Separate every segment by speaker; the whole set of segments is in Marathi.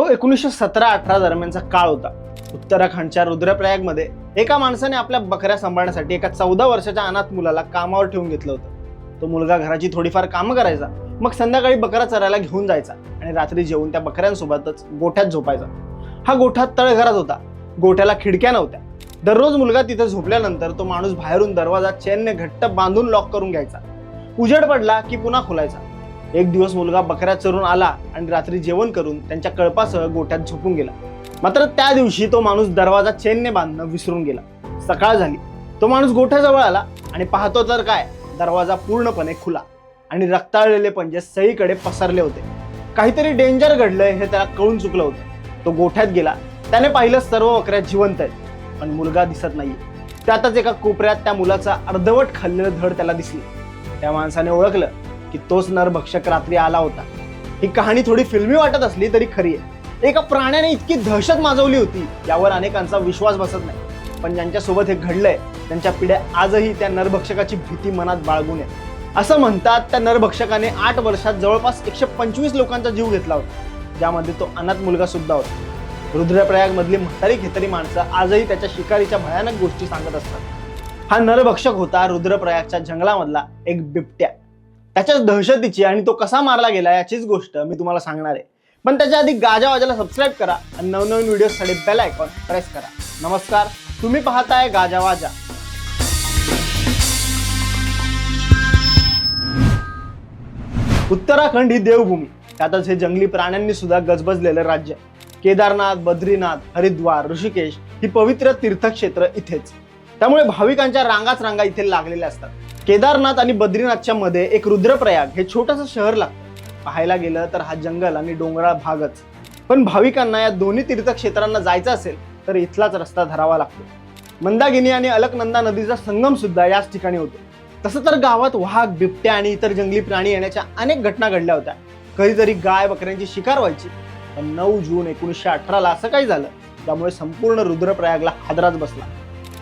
Speaker 1: तो एकोणीसशे सतरा अठरा दरम्यानचा काळ होता. उत्तराखंडच्या रुद्रप्रयागमध्ये एका माणसाने आपल्या बकऱ्या सांभाळण्यासाठी एका चौदा वर्षाच्या अनाथ मुलाला कामावर ठेवून घेतलं होतं. तो मुलगा घराची थोडीफार कामं करायचा. मग संध्याकाळी बकरा चरायला घेऊन जायचा आणि रात्री जेवून त्या बकऱ्यांसोबतच गोठ्यात झोपायचा. हा गोठा तळघरात होता. गोठ्याला खिडक्या नव्हत्या. दररोज मुलगा तिथे झोपल्यानंतर तो माणूस बाहेरून दरवाजा चेनने घट्ट बांधून लॉक करून घ्यायचा. उजेड पडला की पुन्हा खुलायचा. एक दिवस मुलगा बकऱ्या चरून आला आणि रात्री जेवण करून त्यांच्या कळपासह गोठ्यात झोपून गेला. मात्र त्या दिवशी तो माणूस दरवाजा चेनने बांधणं विसरून गेला. सकाळ झाली. तो माणूस गोठ्याजवळ आला आणि पाहतो तर काय? दरवाजा पूर्णपणे खुला आणि रक्ताळलेले पंजे सईकडे पसरले होते. काहीतरी डेंजर घडलंय हे त्याला कळून चुकलं होतं. तो गोठ्यात गेला. त्याने पाहिलं सर्व बकऱ्या जिवंत आहेत पण मुलगा दिसत नाहीये. त्यातच एका कोपऱ्यात त्या मुलाचा अर्धवट खाल्लेलं धड त्याला दिसली. त्या माणसाने ओळखलं की तोच नरभक्षक रात्री आला होता. ही कहाणी थोडी फिल्मी वाटत असली तरी खरी आहे. एका प्राण्याने इतकी दहशत माजवली होती यावर अनेकांचा विश्वास बसत नाही. पण ज्यांच्यासोबत हे घडलंय त्यांच्या पिढ्या आजही त्या नरभक्षकाची भीती मनात बाळगून आहे असं म्हणतात त्या नरभक्षकाने आठ वर्षात जवळपास एकशे पंचवीस लोकांचा जीव घेतला होता. ज्यामध्ये तो अनाथ मुलगा सुद्धा होता. रुद्रप्रयाग मधली म्हातारी खेतरी माणसं आजही त्याच्या शिकारीच्या भयानक गोष्टी सांगत असतात. हा नरभक्षक होता रुद्रप्रयागच्या जंगलामधला एक बिबट्या. त्याच्याच दहशतीची आणि तो कसा मारला गेला याचीच गोष्ट मी तुम्हाला सांगणार आहे. पण त्याच्या आधी गाजा वाजाला सबस्क्राईब करा आणि नवनवीन व्हिडिओसाठी बेल आयकॉन प्रेस करा. नमस्कार तुम्ही पाहताय गाजा वाजा. उत्तराखंड ही देवभूमी. त्यातच हे जंगली प्राण्यांनी सुद्धा गजबजलेलं राज्य. केदारनाथ बद्रीनाथ हरिद्वार ऋषिकेश ही पवित्र तीर्थक्षेत्र इथेच. त्यामुळे भाविकांच्या रांगाच रांगा इथे लागलेल्या असतात. केदारनाथ आणि बद्रीनाथच्या मध्ये एक रुद्रप्रयाग हे छोटंसं शहर लागतं. पाहायला गेलं तर हा जंगल आणि डोंगराळ भागच. पण भाविकांना या दोन्ही तीर्थक्षेत्रांना जायचं असेल तर इथलाच रस्ता धरावा लागतो. मंदागिनी आणि अलकनंदा नदीचा संगम सुद्धा याच ठिकाणी होतो. तसं तर गावात वाघ बिबट्या आणि इतर जंगली प्राणी येण्याच्या अनेक घटना घडल्या होत्या. कधीतरी गाय बकऱ्यांची शिकार व्हायची. पण नऊ जून एकोणीसशे अठराला असं काही झालं त्यामुळे संपूर्ण रुद्रप्रयागला हादराच बसला.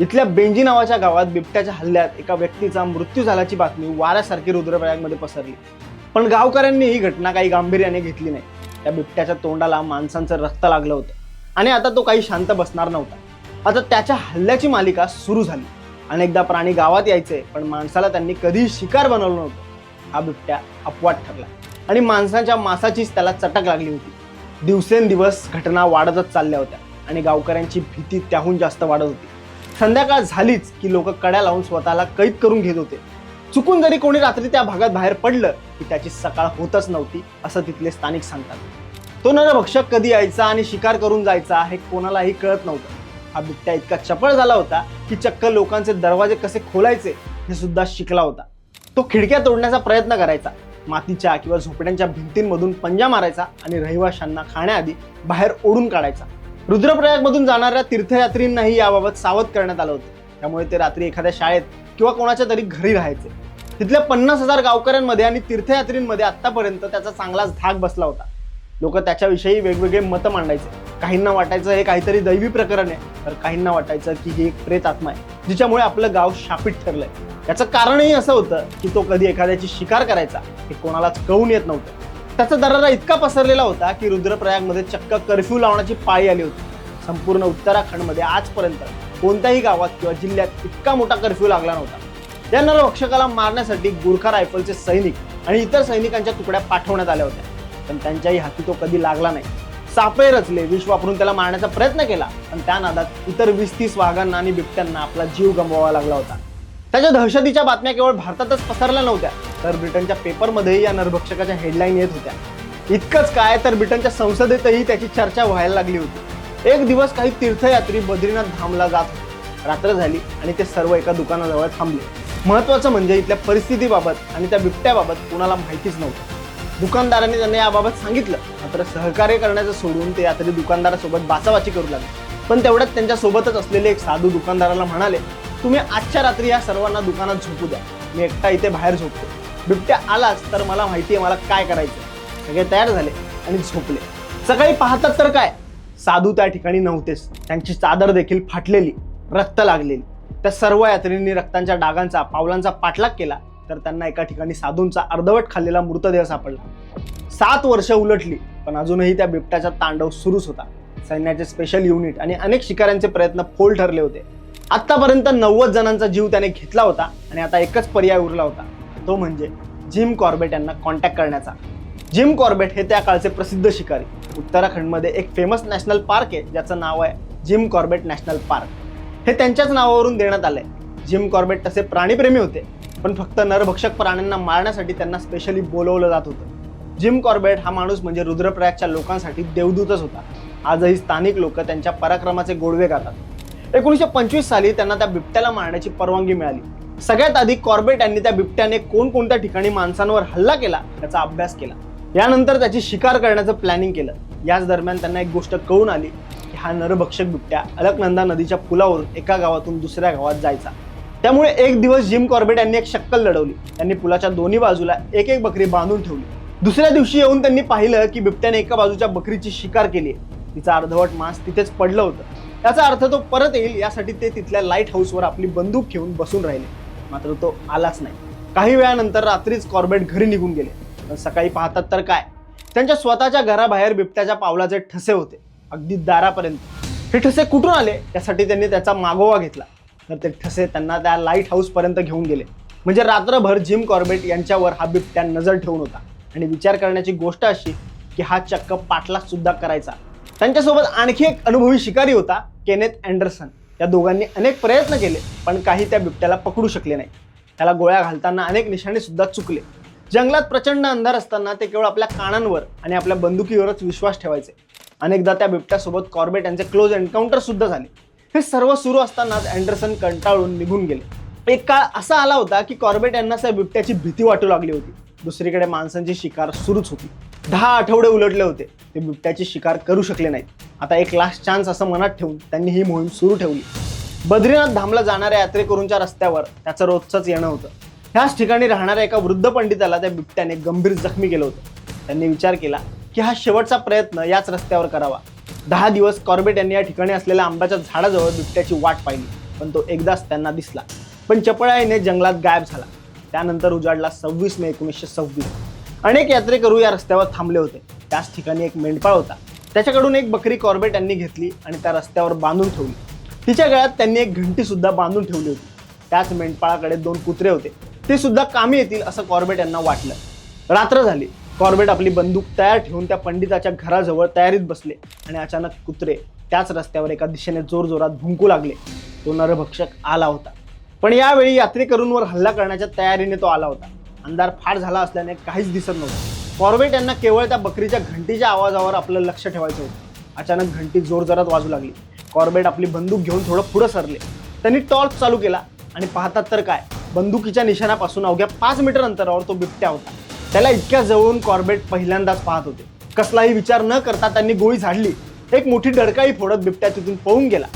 Speaker 1: इथल्या बेंजी नावाच्या गावात बिबट्याच्या हल्ल्यात एका व्यक्तीचा मृत्यू झाल्याची बातमी वाऱ्यासारखी रुद्रप्रयागमध्ये पसरली. पण गावकऱ्यांनी ही घटना काही गांभीर्याने घेतली नाही. त्या बिबट्याच्या तोंडाला माणसांचं रक्त लागलं होतं. आणि आता तो काही शांत बसणार नव्हता. आता त्याच्या हल्ल्याची मालिका सुरू झाली. अनेकदा प्राणी गावात यायचे पण माणसाला त्यांनी कधीही शिकार बनवलं नव्हतं. हा बिबट्या अपवाद ठरला. आणि माणसाच्या मासाचीच त्याला चटक लागली होती. दिवसेंदिवस घटना वाढतच चालल्या होत्या. आणि गावकऱ्यांची भीती त्याहून जास्त वाढत होती. संध्याकाळ झालीच की लोक कड्या लावून स्वतःला कैद करून घेत होते. चुकून जरी कोणी रात्री त्या भागात बाहेर पडलं की त्याची सकाळ होतच नव्हती असं तिथले स्थानिक सांगतात. तो नरभक्षक कधी यायचा आणि शिकार करून जायचा हे कोणालाही कळत नव्हतं. हा बिबट्या इतका चपळ झाला होता की चक्क लोकांचे दरवाजे कसे खोलायचे हे सुद्धा शिकला होता. तो खिडक्या तोडण्याचा प्रयत्न करायचा. मातीच्या किंवा झोपड्यांच्या भिंतींमधून पंजा मारायचा आणि रहिवाशांना खाण्याआधी बाहेर ओढून काढायचा. रुद्रप्रयागमधून जाणाऱ्या तीर्थयात्रींनाही याबाबत सावध करण्यात आलं होतं. त्यामुळे ते रात्री एखाद्या शाळेत किंवा कोणाच्या तरी घरी राहायचे. तिथल्या पन्नास हजार गावकऱ्यांमध्ये आणि तीर्थयात्रींमध्ये आतापर्यंत त्याचा चांगलाच धाक बसला होता. लोक त्याच्याविषयी वेगवेगळे मतं मांडायचे. काहींना वाटायचं हे काहीतरी दैवी प्रकरण आहे तर काहींना वाटायचं की ही एक प्रेत आत्मा आहे जिच्यामुळे आपलं गाव शापित ठरलंय. याचं कारणही असं होतं की तो कधी एखाद्याची शिकार करायचा हे कोणालाच कळून येत नव्हतं. त्याचा दरारा इतका पसरलेला होता की रुद्रप्रयागमध्ये चक्क कर्फ्यू लावण्याची पाळी आली होती. संपूर्ण उत्तराखंडमध्ये आजपर्यंत कोणत्याही गावात किंवा जिल्ह्यात इतका मोठा कर्फ्यू लागला नव्हता. या नरभक्षकाला मारण्यासाठी गुरखा रायफलचे सैनिक आणि इतर सैनिकांच्या तुकड्या पाठवण्यात आल्या होत्या. पण त्यांच्याही हाती तो कधी लागला नाही. सापळे रचले विष वापरून त्याला मारण्याचा प्रयत्न केला पण त्या नादात इतर वीस तीस वाघांना आणि बिबट्यांना आपला जीव गमवावा लागला होता. त्याच्या दहशतीच्या बातम्या केवळ भारतातच पसरल्या नव्हत्या तर ब्रिटनच्या पेपरमध्येही या नरभक्षकाच्या हेडलाईन येत होत्या. इतकंच काय तर ब्रिटनच्या संसदेतही त्याची चर्चा व्हायला लागली होती. एक दिवस काही तीर्थयात्री बद्रीनाथ धामला जात होते. रात्र झाली आणि ते सर्व एका दुकानाजवळ थांबले. महत्वाचं म्हणजे इथल्या परिस्थितीबाबत आणि त्या बिबट्याबाबत कोणाला माहितीच नव्हतं. दुकानदारांनी त्यांना याबाबत सांगितलं मात्र सहकार्य करण्याचं सोडून ते यात्री दुकानदारासोबत बाचाबाची करू लागले. पण तेवढ्यात त्यांच्यासोबतच असलेले एक साधू दुकानदाराला म्हणाले तुम्ही आजच्या रात्री या सर्वांना दुकानात झोपू द्या. मी एकटा इथे बाहेर झोपतो. बिबट्या आलाच तर मला माहिती आहे मला काय करायचं सगळे तयार झाले आणि झोपले. सकाळी पाहतात तर काय? साधू त्या ठिकाणी नव्हतेच. त्यांची चादर देखील फाटलेली. रक्त लागलेली. त्या सर्व यात्रींनी रक्तांच्या डागांचा पावलांचा पाठलाग केला तर त्यांना एका ठिकाणी साधूंचा अर्धवट खाल्लेला मृतदेह सापडला. सात वर्ष उलटली पण पण अजूनही त्या बिबट्याचा तांडव सुरूच होता. सैन्याचे स्पेशल युनिट आणि अनेक शिकाऱ्यांचे प्रयत्न फोल ठरले होते. आत्तापर्यंत नव्वद जणांचा जीव त्याने घेतला होता आणि आता एकच पर्याय उरला होता. तो म्हणजे जिम कॉर्बेट यांना कॉन्टॅक्ट करण्याचा. जिम कॉर्बेट हे त्या काळचे प्रसिद्ध शिकारी. उत्तराखंडमध्ये एक फेमस नॅशनल पार्क आहे ज्याचं नाव आहे जिम कॉर्बेट नॅशनल पार्क. हे त्यांच्याच नावावरून देण्यात आलं आहे जिम कॉर्बेट तसे प्राणीप्रेमी होते पण फक्त नरभक्षक प्राण्यांना मारण्यासाठी त्यांना स्पेशली बोलवलं जात होतं. जिम कॉर्बेट हा माणूस म्हणजे रुद्रप्रयागच्या लोकांसाठी देवदूतच होता. आजही स्थानिक लोक त्यांच्या पराक्रमाचे गोडवे गातात. एकोणीसशे पंचवीस साली त्यांना त्या बिबट्याला मारण्याची परवानगी मिळाली. सगळ्यात आधी कॉर्बेट यांनी त्या बिबट्याने कोणकोणत्या ठिकाणी माणसांवर हल्ला केला त्याचा अभ्यास केला. यानंतर त्याची शिकार करण्याचं प्लॅनिंग केलं. याच दरम्यान त्यांना एक गोष्ट कळून आली की हा नरभक्षक बिबट्या अलकनंदा नदीच्या पुलावरून एका गावातून दुसऱ्या गावात जायचा. त्यामुळे एक दिवस जिम कॉर्बेट यांनी एक शक्कल लढवली. त्यांनी पुलाच्या दोन्ही बाजूला एक एक बकरी बांधून ठेवली. दुसऱ्या दिवशी येऊन त्यांनी पाहिलं की बिबट्याने एका बाजूच्या बकरीची शिकार केली तिचा अर्धवट मांस तिथेच पडलं होतं. याचा अर्थ तो परत येईल यासाठी ते तिथल्या लाइट हाऊसवर आपली बंदूक घेऊन बसून राहिले. मात्र तो आलाच नाही. काही वेळानंतर रात्रीच कॉर्बेट घरी निघून गेले. पण सकाळी पाहतात तर काय? त्यांच्या स्वतःच्या घराबाहेर बिबट्याच्या पावलाचे ठसे होते. अगदी दारापर्यंत. हे ठसे कुठून आले? यासाठी त्यांनी त्याचा मागोवा घेतला. तर ते ठसे त्यांना त्या लाइट हाऊसपर्यंत घेऊन गेले. म्हणजे रात्रभर जिम कॉर्बेट यांच्यावर हा बिबट्या नजर ठेवून होता. आणि विचार करण्याची गोष्ट अशी की हा चक्क पाठलाग सुद्धा करायचा. त्यांच्यासोबत आणखी एक अनुभवी शिकारी होता केनेथ अँडरसन. या दोघांनी अनेक प्रयत्न केले पण काही त्या बिबट्याला पकडू शकले नाही. त्याला गोळ्या घालताना अनेक निशाणे सुद्धा चुकले. जंगलात प्रचंड अंधार असताना ते केवळ आपल्या कानांवर आणि आपल्या बंदुकीवरच विश्वास ठेवायचे. अनेकदा त्या बिबट्यासोबत कॉर्बेट यांचे क्लोज एन्काउंटर सुद्धा झाले. हे सर्व सुरू असतानाच अँडरसन कंटाळून निघून गेले. एक काळ असा आला होता की कॉर्बेट यांना त्या बिबट्याची भीती वाटू लागली होती. दुसरीकडे माणसांची शिकार सुरूच होती. दहा आठवडे उलटले होते. ते बिबट्याची शिकार करू शकले नाहीत. आता एक लास्ट चान्स असं मनात ठेवून त्यांनी ही मोहीम सुरू ठेवली. बद्रीनाथ धामला जाणाऱ्या यात्रेकरूंच्या रस्त्यावर त्याचं रोजचंच येणं होतं. ह्याच ठिकाणी राहणाऱ्या एका वृद्ध पंडिताला त्या बिबट्याने गंभीर जखमी केलं होतं. त्यांनी विचार केला की हा शेवटचा प्रयत्न याच रस्त्यावर करावा. दहा दिवस कॉर्बेट यांनी या ठिकाणी असलेल्या आंब्याच्या झाडाजवळ बिबट्याची वाट पाहिली. पण तो एकदाच त्यांना दिसला. पण चपळाईने जंगलात गायब झाला. त्यानंतर उजाडला सव्वीस मे एकोणीसशे सव्वीस. अनेक यात्रेकरू या रस्त्यावर थांबले होते. त्याच ठिकाणी एक मेंढपाळ होता. त्याच्याकडून एक बकरी कॉर्बेट यांनी घेतली आणि त्या रस्त्यावर बांधून ठेवली. तिच्या गळ्यात त्यांनी एक घंटी सुद्धा बांधून ठेवली होती. त्याच मेंढपाळाकडे दोन कुत्रे होते. ते सुद्धा कामी येतील असं कॉर्बेट यांना वाटलं. रात्र झाली. कॉर्बेट आपली बंदूक तयार ठेवून त्या पंडिताच्या घराजवळ तयारीत बसले आणि अचानक कुत्रे त्याच रस्त्यावर एका दिशेने जोरजोरात भुंकू लागले. तो नरभक्षक आला होता. पण यावेळी यात्रेकरूंवर हल्ला करण्याच्या तयारीने तो आला होता. अंधार फार झाला असल्याने काहीच दिसत नव्हतं. कॉर्बेट यांना केवळ त्या बकरीच्या घंटीच्या आवाजावर आपलं लक्ष ठेवायचं होतं. अचानक घंटी जोरजोरात वाजू लागली. कॉर्बेट आपली बंदूक घेऊन थोडं पुढं सरले. त्यांनी टॉर्च चालू केला आणि पाहतात तर काय बंदुकीच्या निशाणापासून अवघ्या पाच मीटर अंतरावर तो बिबट्या होता. त्याला इतक्या जवळून कॉर्बेट पहिल्यांदाच पाहत होते. कसलाही विचार न करता त्यांनी गोळी झाडली. एक मोठी डडकाई फोडत बिबट्या तिथून पळून गेला.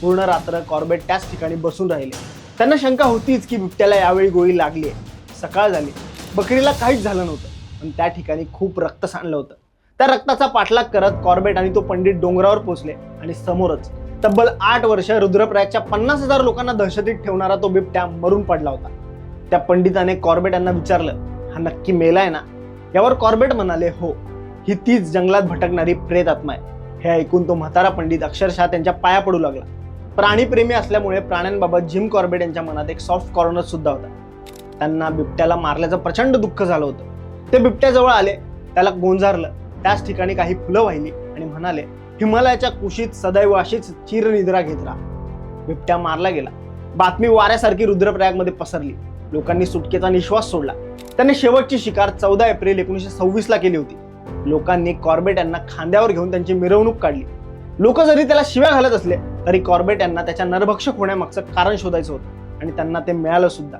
Speaker 1: पूर्ण रात्र कॉर्बेट त्याच ठिकाणी बसून राहिले. त्यांना शंका होतीच की बिबट्याला यावेळी गोळी लागली आहे सकाळ झाली. बकरीला काहीच झालं नव्हतं. पण त्या ठिकाणी खूप रक्त सांडलं होतं. त्या रक्ताचा पाठलाग करत कॉर्बेट आणि तो पंडित डोंगरावर पोहोचले आणि समोरच तब्बल आठ वर्ष रुद्रप्रयागच्या पन्नास हजार लोकांना दहशतीत ठेवणारा तो बिबट्या मरून पडला होता. त्या पंडिताने कॉर्बेट यांना विचारलं हा नक्की मेलाय ना? यावर कॉर्बेट म्हणाले हो ही तीच जंगलात भटकणारी प्रेत आत्मा आहे. हे ऐकून तो म्हातारा पंडित अक्षरशः त्यांच्या पाया पडू लागला. प्राणीप्रेमी असल्यामुळे प्राण्यांबाबत जिम कॉर्बेट यांच्या मनात एक सॉफ्ट कॉर्नर सुद्धा होता. त्यांना बिबट्याला मारल्याचं प्रचंड दुःख झालं होतं. ते बिबट्याजवळ आले त्याला गोंजारलं. त्याच ठिकाणी काही फुलं वाहिली आणि म्हणाले हिमालयाच्या कुशीत सदैव अशीच चिरनिद्रा घेत राहा. बिबट्या मारला गेला. बातमी वाऱ्यासारखी रुद्रप्रयागमध्ये पसरली. लोकांनी सुटकेचा निश्वास सोडला. त्यांनी शेवटची शिकार चौदा एप्रिल एकोणीसशे सव्वीसला केली होती. लोकांनी कॉर्बेट यांना खांद्यावर घेऊन त्यांची मिरवणूक काढली. लोक जरी त्याला शिव्या घालत असले तरी कॉर्बेट यांना त्याच्या नरभक्षक होण्यामागचं कारण शोधायचं होतं. आणि त्यांना ते मिळालं सुद्धा.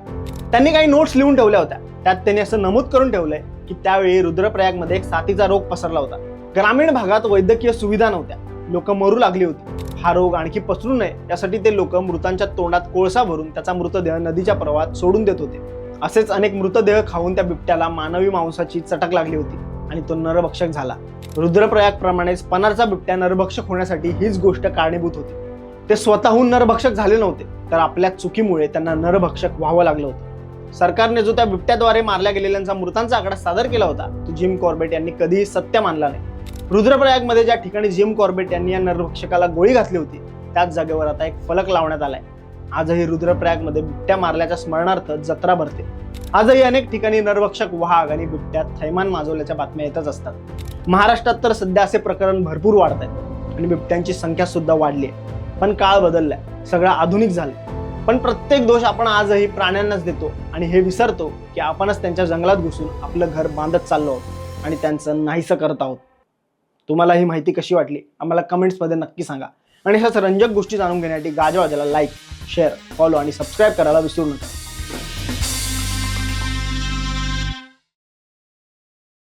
Speaker 1: त्यांनी काही नोट्स लिहून ठेवल्या होत्या. त्यात त्यांनी असं नमूद करून ठेवलंय की त्यावेळी रुद्रप्रयागमध्ये एक साथीचा रोग पसरला होता. ग्रामीण भागात वैद्यकीय सुविधा नव्हत्या. लोक मरू लागली होती. हा रोग आणखी पसरू नये यासाठी ते लोक मृतांच्या तोंडात कोळसा भरून त्याचा मृतदेह नदीच्या प्रवाहात सोडून देत होते. असेच अनेक मृतदेह खाऊन त्या बिबट्याला मानवी मांसाची चटक लागली होती आणि तो नरभक्षक झाला. रुद्रप्रयाग प्रमाणेच पनारचा बिबट्या नरभक्षक होण्यासाठी हीच गोष्ट कारणीभूत होती. ते स्वतःहून नरभक्षक झाले नव्हते. तर आपल्या चुकीमुळे त्यांना नरभक्षक व्हावं लागलं होतं. सरकारने जो त्या बिबट्याद्वारे मारल्या गेलेल्यांचा मृतांचा आकडा सादर केला होता तो जिम कॉर्बेट यांनी कधीही सत्य मानला नाही. रुद्रप्रयागमध्ये ज्या ठिकाणी जिम कॉर्बेट यांनी या नरभक्षकाला गोळी घातली होती त्याच जागेवर आता एक फलक लावण्यात आलाय. आजही रुद्रप्रयागमध्ये बिबट्या मारल्याच्या स्मरणार्थ जत्रा भरते. आजही अनेक ठिकाणी नरभक्षक वाघ आणि बिबट्यात थैमान माजवल्याच्या बातम्या येतच असतात. महाराष्ट्रात तर सध्या असे प्रकरण भरपूर वाढत आहेत आणि बिबट्यांची संख्या सुद्धा वाढली आहे. पण काळ बदललाय. सगळं आधुनिक झालं पण प्रत्येक दोष आपण आजही प्राण्यांनाच देतो आणि हे विसरतो की आपणच त्यांच्या जंगलात घुसून आपलं घर बांधत चाललो आहोत आणि त्यांचं नाहीसं करत आहोत. तुम्हाला ही माहिती कशी वाटली? आम्हाला कमेंट्समध्ये नक्की सांगा. आणि अशाच रंजक गोष्टी जाणून घेण्यासाठी गाजवाजाला लाईक शेअर फॉलो आणि सबस्क्राईब करायला विसरू नका.